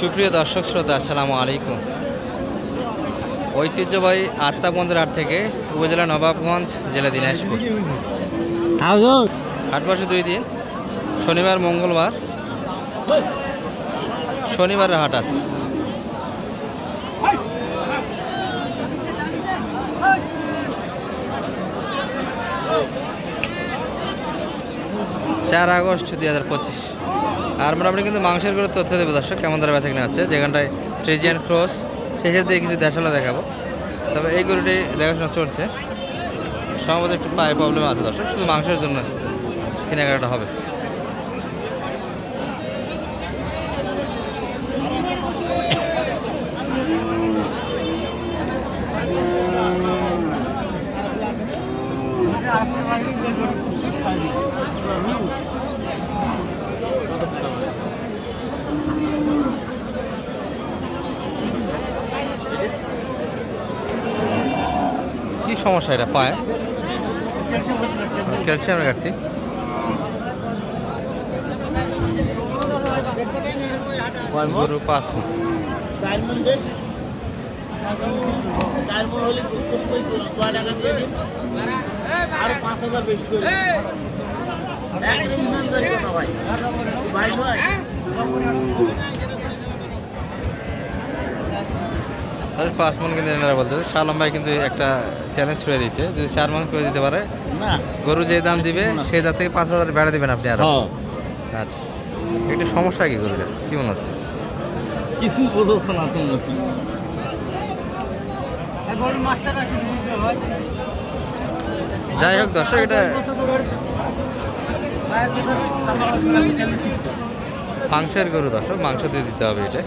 সুপ্রিয় দর্শক শ্রোতা, আসসালামু আলাইকুম। ঐতিহ্যবাহী হাট থেকে উপজেলা নবাবগঞ্জ, জেলা দিনাজপুর। হাট বসে দুই দিন, শনিবার, মঙ্গলবার। শনিবারের হাট আছে চার আগস্ট দুই হাজার পঁচিশ। আর মোটামুটি কিন্তু মাংসের করে তথ্য দেবে দর্শক, কেমন ধরে বেচা কিনা আছে যেখানটায় ট্রেজিয়ান ক্রস শেষের দিকে কিছু দেশালা দেখাবো। তবে এই গরুটি দেখাশোনা চলছে। সম্ভবত একটু পায়ে প্রবলেম আছে দর্শক, শুধু মাংসের জন্য কেনাকাটা হবে। কি সমস্যা এটা পায়। ক্যালসিয়ামের ঘাটতি। গরু পাঁচ মন পাঁচ মন কিন্তু এনারা বলতেছে শালম ভাই কিন্তু একটা চ্যালেঞ্জ ছুড়ে দিয়েছে। যদি চার মন করে দিতে পারে না। গরু যে দাম দিবে সেই দাম থেকে পাঁচ হাজার বেড়া দিবেন আপনি আরও। হ্যাঁ। আচ্ছা। একটু সমস্যা কি গরুটা কি মনে হচ্ছে? কিছু বোঝাচ্ছ না তুমি কি যাই হোক দর্শক এটা মাংসের গরু দর্শক মাংস দিয়ে দিতে হবে এটা।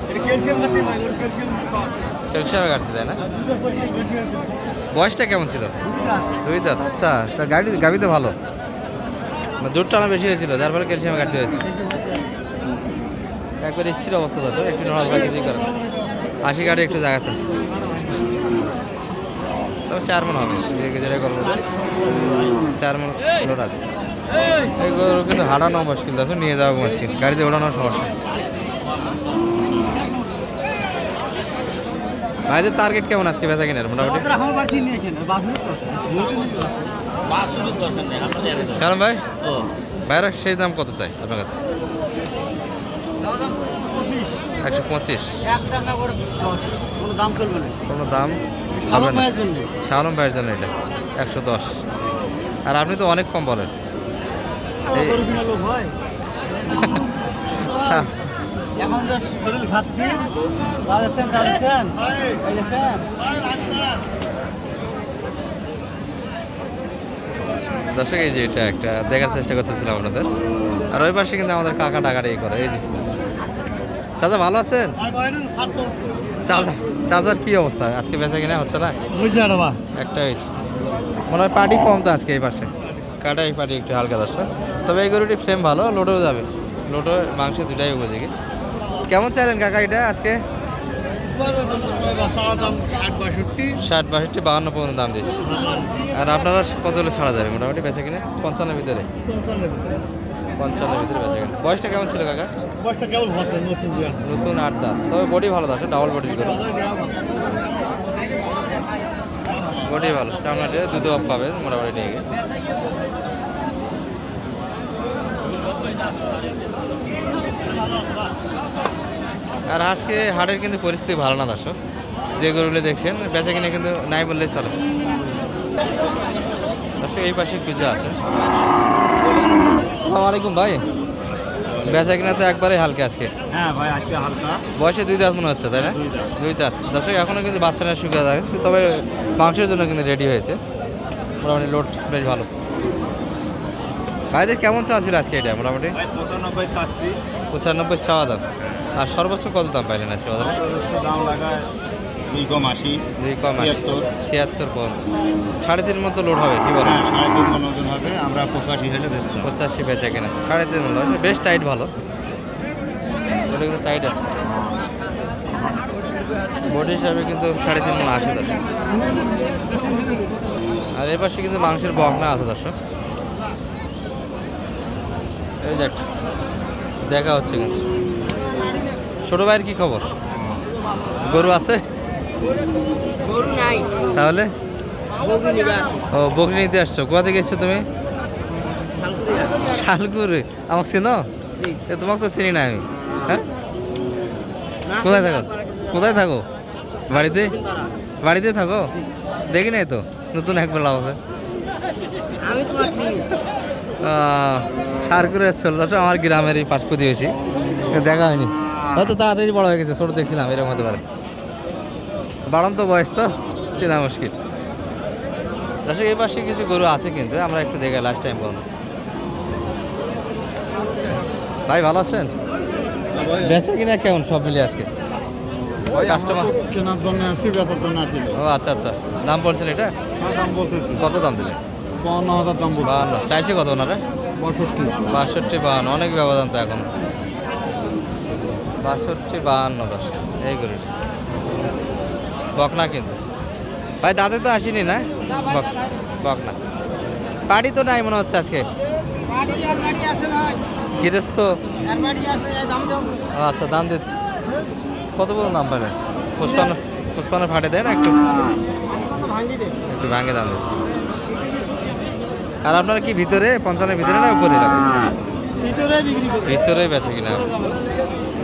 ক্যালসিয়ামে কাটতে যায় না? বয়সটা কেমন ছিল? দুই দাঁত। আচ্ছা তা গাড়ি গাড়ি তো ভালো। মানে দুধ টানা বেশি হয়েছিল, যার ফলে ক্যালসিয়ামে কাটতে হয়েছে। একবার স্থির অবস্থা দর্শক একটু নড়াচড়া কিছুই করে আশি গাড়ি একটু জায়গা তবে চার মন হবে যেটা করব চার মন আছে। এই কিন্তু হাঁটানো মুশকিল দেখো নিয়ে যাওয়া মুশকিল, গাড়িতে ওঠানোর সমস্যা। ভাইদের টার্গেট কেমন আজকে বেচা কিনার? মোটামুটি? কারণ ভাই? ও। ভাইরা সেই দাম কত চাই আপনার কাছে? একশো পঁচিশ। দাম চলবে না। কোনো দাম হবে না। শালম ভাইয়ের জন্য এটা একশো দশ। আর আপনি তো অনেক কম বলেন। হয়। এখন যে শরীর ঘাটতি দাঁড়াচ্ছেন দাঁড়াচ্ছেন এই দেখছেন দর্শক এই যে এটা একটা দেখার চেষ্টা করতেছিলাম আপনাদের। আর ওই পাশে কিন্তু আমাদের কাকা টাকাটা এই করে এই যে। চাচা ভালো আছেন? চাচা চাচার কি অবস্থা? আজকে বেচা কিনা হচ্ছে না? বুঝছে না বা। একটা হয়েছে। মনে হয় পার্টি কম তো আজকে এই পাশে। কাটা এই পার্টি একটু হালকা দর্শক। তবে এই গরুটি ফ্রেম ভালো লোডেও যাবে। লোডও মাংস দুটাই উপযোগী। কেমন চাইলেন কাকা এটা আজকে? ষাট বাষট্টি ষাট বাহান্ন পর্যন্ত দাম দিয়েছে। আর আপনারা কত হলে ছাড়া যাবে মোটামুটি বেচা কিনে? পঞ্চান্নের ভিতরে। পঞ্চান্নের ভিতরে বেচা কিনে। বয়সটা কেমন ছিল কাকা? বয়সটা কেমন নতুন আট দাঁত তবে বডি ভালো দর্শক ডাবল বডি করে বডি ভালো। সামনে দুধ অফ পাবে, মোটামুটি নিয়ে গিয়ে। আর আজকে হাটের কিন্তু পরিস্থিতি ভালো না দর্শক। যে গরুগুলো দেখছেন বেচা কিনে কিন্তু নাই বললেই চলে। দর্শক এই পাশে পূজা আছে। আসসালামু আলাইকুম ভাই। বেচা কিনা তো একবারে হালকা আজকে। হ্যাঁ ভাই আজকে হালকা। বয়সে দুই দাঁত মনে হচ্ছে তাই না? দুই দাঁত। দর্শক এখনও কিন্তু বাচ্চা না শুকিয়ে যাচ্ছে তবে মাংসের জন্য কিন্তু রেডি হয়েছে। মোটামুটি লোড বেশ ভালো। ভাইদের কেমন চাওয়া ছিল আজকে এটা? মোটামুটি? পঁচানব্বই চাচ্ছি। পঁচানব্বই চাওয়া দাম। আর সর্বোচ্চ কত দাম পাইলেন আজকে বাজারে? দাম লাগায় দুই কম আশি। দুই কম ছিয়াত্তর। পর্যন্ত সাড়ে তিন মতো লোড হবে কি বলেন? হ্যাঁ সাড়ে তিন ওজন হবে আমরা পঁচাশি হলে পঁচাশি বেচা কিনা। সাড়ে তিন মতো বেশ টাইট ভালো। ওটা কিন্তু টাইট আছে। বডি হিসাবে কিন্তু সাড়ে তিন মন আসে দর্শক। আর এর পাশে কিন্তু মাংসের বকনা আছে দর্শক। এই দেখ দেখা হচ্ছে কিন্তু। ছোট ভাইয়ের কি খবর? গরু আছে? তাহলে? ও বকরি নিতে আসছো। কোথা থেকে এসছো তুমি? শালকুরে। আমাকে চিনো? তোমাকে তো চিনি না আমি। হ্যাঁ? কোথায় থাকো? কোথায় থাকো? বাড়িতে? বাড়িতে থাকো? দেখি নাই তো। নতুন একবার লাভ আছে। আমি তোমার চিনি সার আমার গ্রামের এই পাশ প্রতিবেশী কিন্তু দেখা হয়নি। হয়তো তাড়াতাড়ি বড় হয়ে গেছে ছোট দেখছিলাম এরকম হতে পারে। বাড়ন্ত বয়স তো চেনা মুশকিল। দর্শক এই পাশে কিছু গরু আছে কিন্তু আমরা একটু দেখে লাস্ট টাইম পর্যন্ত ভাই ভালো আছেন? বেচা কিনা কেমন সব মিলে আজকে? কাস্টমার কেনার জন্য আসি বেচার জন্য আসি। ও আচ্ছা আচ্ছা। দাম বলছেন এটা? কত দাম দিলেন? বাউন্ন হাজার দাম বাহান্ন চাইছে কত ওনারা? বাষট্টি। বাষট্টি বাহান্ন অনেক ব্যবধান তো এখন। বাষট্টি বাহান্ন দশ। এই করে। বকনা কিন্তু। ভাই দাঁতে তো আসেনি না? বক বকনা পাড়ি তো নাই মনে হচ্ছে আজকে। গৃহস্থ? আচ্ছা দাম দিচ্ছি। কত বলুন দাম পাবেন পুষ্পান্ন পুষ্পান্ন ফাটে দেয় না একটু। একটু ভাঙে দাম দিচ্ছি। আর আপনারা কি ভিতরে পঞ্চান্নের ভিতরে না উপরে রাখেন? ভিতরে বিক্রি ভিতরে বেছে কিনা।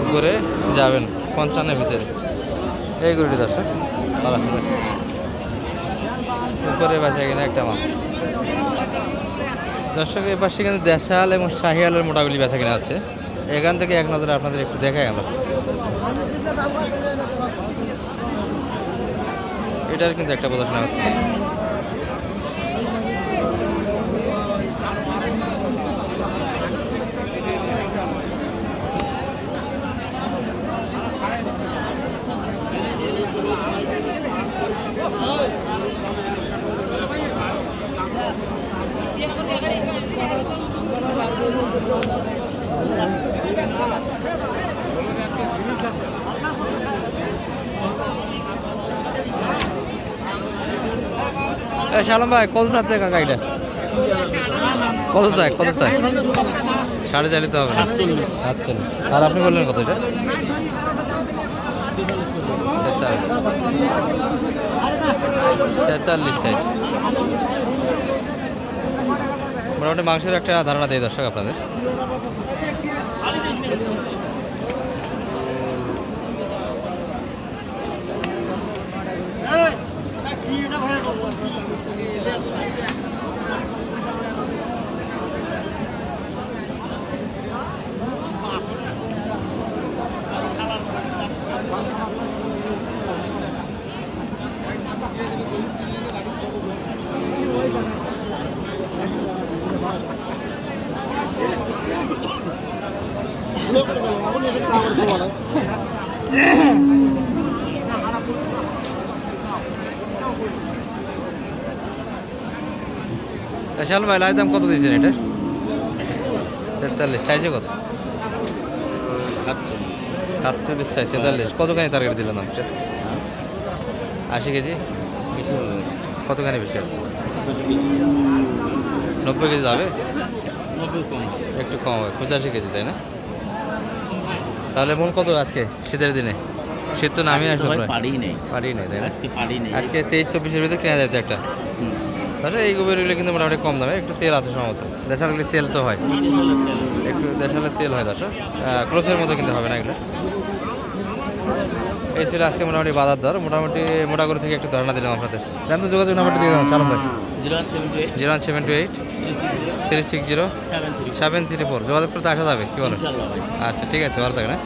উপরে যাবেন পঞ্চান্নের ভিতরে। এই গরুটি দর্শক ভালো উপরে বেছে কিনা একটা মাল। দর্শক এ পাশে কিন্তু দেশাল এবং শাহিয়ালের মোটাগুলি বেচা কিনা আছে এখান থেকে এক নজরে আপনাদের একটু দেখাই আমরা। এটার কিন্তু একটা প্রদর্শন হচ্ছে। শালম ভাই, কত চাচ্ছে কাকা এটা? কত চাই কত চাই? সাড়ে চাইলে তো হবে আচ্ছা আর আপনি বললেন কত এটা? তেতাল্লিশ। চাইছে মোটামুটি মাংসের একটা ধারণা দেয় দর্শক আপনাদের। কি এটা ভাই শাল ভাই লাই দাম কত দিয়েছেন এটা? তেতাল্লিশ চাইছে কত? সাতচল্লিশ সাইজ তেতাল্লিশ। কতখানি টার্গেট দিলেন দামটা আশি কেজি? কতখানি বেশি হবে? নব্বই কেজি যাবে? একটু কম হবে পঁচাশি কেজি তাই না? তাহলে মন কত আজকে শীতের দিনে? শীত তো নামিয়ে আসবে। পারি নেই। পারি নাই তাই না? আজকে পারি নেই। আজকে তেইশ চব্বিশের ভিতরে কেনা যেত একটা। তাহলে এই গোবরগুলো কিন্তু মোটামুটি কম দামে একটু তেল আছে সম্ভবত। দেশালগুলি তেল তো হয়। একটু দেশালের তেল হয় দশ ক্লোসের মতো কিন্তু হবে না এগুলো। এই ছিল আজকে মোটামুটি বাজার দর। মোটামুটি মোটাগুড়ি থেকে একটু ধারণা দিলাম আপনাদের জান তো যোগাযোগ নাম্বারটা দিয়ে দাম চালম ভাই। Zero one seven two eight. Three six zero seven three four. যোগাযোগ করতে আসা যাবে কি বলো আচ্ছা ঠিক আছে ভালো থাকেন হ্যাঁ?